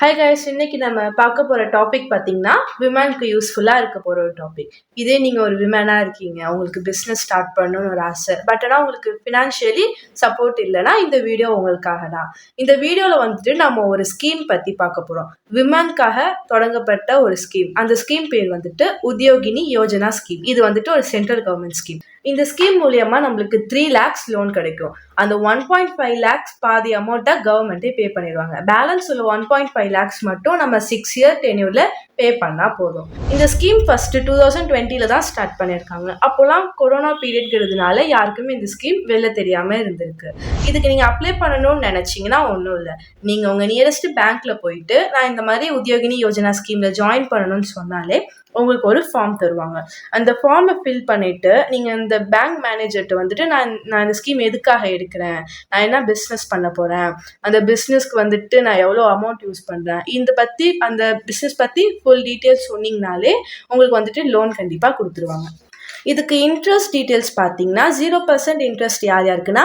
Hi guys இன்னைக்கு நம்ம பார்க்க போகிற டாபிக் பார்த்தீங்கன்னா விமனுக்கு யூஸ்ஃபுல்லாக இருக்க போகிற ஒரு டாபிக் இதே நீங்கள் ஒரு விமனாக இருக்கீங்க உங்களுக்கு பிஸ்னஸ் ஸ்டார்ட் பண்ணணும்னு ஒரு ஆசை. பட் ஆனால் உங்களுக்கு ஃபினான்ஷியலி சப்போர்ட் இல்லைன்னா இந்த வீடியோ உங்களுக்காக தான். இந்த வீடியோவில் வந்துட்டு நம்ம ஒரு ஸ்கீம் பற்றி பார்க்க போகிறோம் விமனுக்காக தொடங்கப்பட்ட ஒரு ஸ்கீம் அந்த ஸ்கீம் பேர் வந்துட்டு உத்யோகினி யோஜனா ஸ்கீம் இது வந்துட்டு ஒரு சென்ட்ரல் கவர்மெண்ட் ஸ்கீம் இந்த ஸ்கீம் மூலியமாக நம்மளுக்கு த்ரீ லேக்ஸ் லோன் கிடைக்கும். அந்த ஒன் பாயிண்ட் ஃபைவ் லேக்ஸ் பாதி அமௌண்ட்டை கவர்மெண்ட்டே பே பண்ணிடுவாங்க. பேலன்ஸ் உள்ள ஒன் பாயிண்ட் ஃபைவ் லேக்ஸ் மட்டும் நம்ம சிக்ஸ் இயர் டென்யூரில் பே பண்ணால் போதும். இந்த ஸ்கீம் ஃபஸ்ட்டு டூ தௌசண்ட் டுவெண்ட்டியில் தான் ஸ்டார்ட் பண்ணியிருக்காங்க அப்போலாம் கொரோனா பீரியட்ங்கிறதுனால யாருக்குமே இந்த ஸ்கீம் வெளில தெரியாமல் இருந்திருக்கு. இதுக்கு நீங்கள் அப்ளை பண்ணணும்னு நினச்சிங்கன்னா ஒன்றும் இல்லை. நீங்கள் உங்கள் நியரஸ்ட் பேங்க்கில் போயிட்டு நான் இந்த மாதிரி உத்தியோகினி யோஜனா ஸ்கீமில் ஜாயின் பண்ணணும்னு சொன்னாலே உங்களுக்கு ஒரு ஃபார்ம் தருவாங்க. அந்த ஃபார்மை ஃபில் பண்ணிவிட்டு நீங்கள் இந்த பேங்க் மேனேஜர்கிட்ட வந்துட்டு நான் நான் இந்த ஸ்கீம் எதுக்காக எடுக்கிறேன்? நான் என்ன பிஸ்னஸ் பண்ண போகிறேன் அந்த பிஸ்னஸ்க்கு வந்துட்டு நான் எவ்வளோ அமௌண்ட் யூஸ் பண்ணுறேன் இந்த பற்றி அந்த பிஸ்னஸ் பற்றி ஃபுல் டீட்டெயில்ஸ் சொன்னீங்கனாலே உங்களுக்கு வந்துட்டு லோன் கண்டிப்பாக கொடுத்துருவாங்க. இதுக்கு இன்ட்ரெஸ்ட் டீட்டெயில்ஸ் பார்த்தீங்கன்னா ஜீரோ பர்சன்ட் இன்ட்ரெஸ்ட் யார் யாருக்குன்னா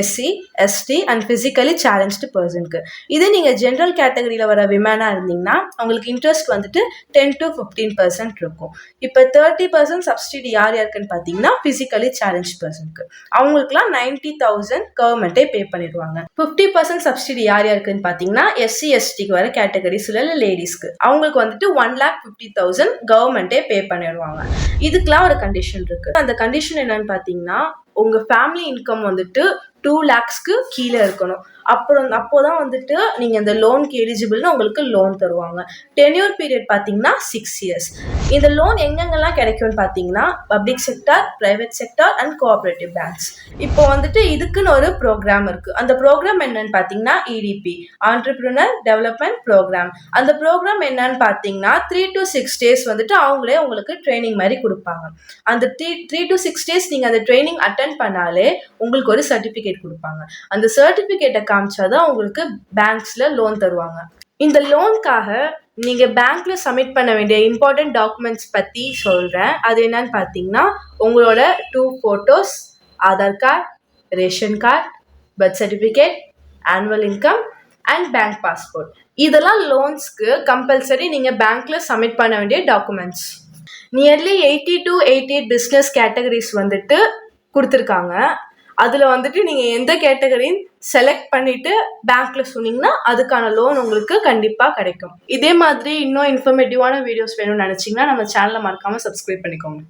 SC ST and physically challenge பர்சனுக்கு இதே நீங்கள் ஜென்ரல் கேட்டகரியில் வர விமனாக இருந்தீங்கன்னா அவங்களுக்கு இன்ட்ரெஸ்ட் வந்துட்டு டென் டு ஃபிஃப்டீன் பர்சன்ட் இருக்கும். இப்போ தேர்ட்டி பர்சன்ட் சப்சிடி யார் யாருக்குன்னு பார்த்தீங்கன்னா ஃபிசிக்கலி சேலஞ்ச் பர்சனுக்கு அவங்களுக்குலாம் நைன்ட்டி தௌசண்ட் கவர்மெண்ட்டே பே பண்ணிடுவாங்க. ஃபிஃப்டி பர்சன்ட் சப்சிடி யார் யாருக்குன்னு பார்த்தீங்கன்னா எஸ்சி எஸ்டிக்கு வர கேட்டகரிஸில் இல்லை லேடிஸ்க்கு அவங்களுக்கு வந்துட்டு ஒன் லேக் ஃபிஃப்டி தௌசண்ட் கவர்மெண்ட்டே பே பண்ணிடுவாங்க. இதுக்கெலாம் ஒரு கண்டிஷன் இருக்குது அந்த கண்டிஷன் என்னன்னு பார்த்தீங்கன்னா உங்கள் ஃபேமிலி இன்கம் வந்துட்டு டூ லேக்ஸ்க்கு கீழே இருக்கணும். அப்புறம் அப்போ தான் வந்துட்டு நீங்கள் இந்த லோனுக்கு எலிஜிபிள்னு உங்களுக்கு லோன் தருவாங்க. டென்யூர் பீரியட் பார்த்தீங்கன்னா சிக்ஸ் இயர்ஸ் இந்த லோன் எங்கெங்கெல்லாம் கிடைக்கும்னு பார்த்தீங்கன்னா public sector private sector and cooperative banks இப்போ வந்துட்டு இதுக்குன்னு ஒரு ப்ரோக்ராம் இருக்குது அந்த ப்ரோக்ராம் என்னன்னு பார்த்தீங்கன்னா இடிபி ஆண்டர்பிரினர் டெவலப்மெண்ட் ப்ரோக்ராம் அந்த ப்ரோக்ராம் என்னன்னு பார்த்தீங்கன்னா த்ரீ டு சிக்ஸ் டேஸ் வந்துட்டு அவங்களே உங்களுக்கு ட்ரைனிங் மாதிரி கொடுப்பாங்க. அந்த three three to six days நீங்கள் அந்த ட்ரைனிங் அட்டன் பண்ணாலே உங்களுக்கு ஒரு சர்டிஃபிகேட் கொடுப்பாங்க. அந்த சர்டிஃபிகேட்டை காமிச்சாதான் உங்களுக்கு பேங்க்ஸில் லோன் தருவாங்க. இந்த லோனுக்காக நீங்கள் பேங்க்கில் சப்மிட் பண்ண வேண்டிய இம்பார்ட்டன்ட் டாக்குமெண்ட்ஸ் பற்றி சொல்கிறேன் அது என்னன்னு பார்த்தீங்கன்னா உங்களோட two photos Aadhaar card ration card birth certificate annual income and bank passport இதெல்லாம் லோன்ஸ்க்கு கம்பல்சரி நீங்கள் பேங்க்கில் சப்மிட் பண்ண வேண்டிய documents nearly eighty to eighty eight business categories வந்துட்டு கொடுத்துருக்காங்க. அதில் வந்துட்டு நீங்கள் எந்த கேட்டகரின்னு செலக்ட் பண்ணிட்டு பேங்க்ல சொன்னீங்கன்னா அதுக்கான லோன் உங்களுக்கு கண்டிப்பாக கிடைக்கும். இதே மாதிரி இன்னும் இன்ஃபர்மேட்டிவான வீடியோஸ் வேணும்னு நினச்சிங்கன்னா நம்ம சேனலை மறக்காமல் சப்ஸ்கிரைப் பண்ணிக்கோங்க.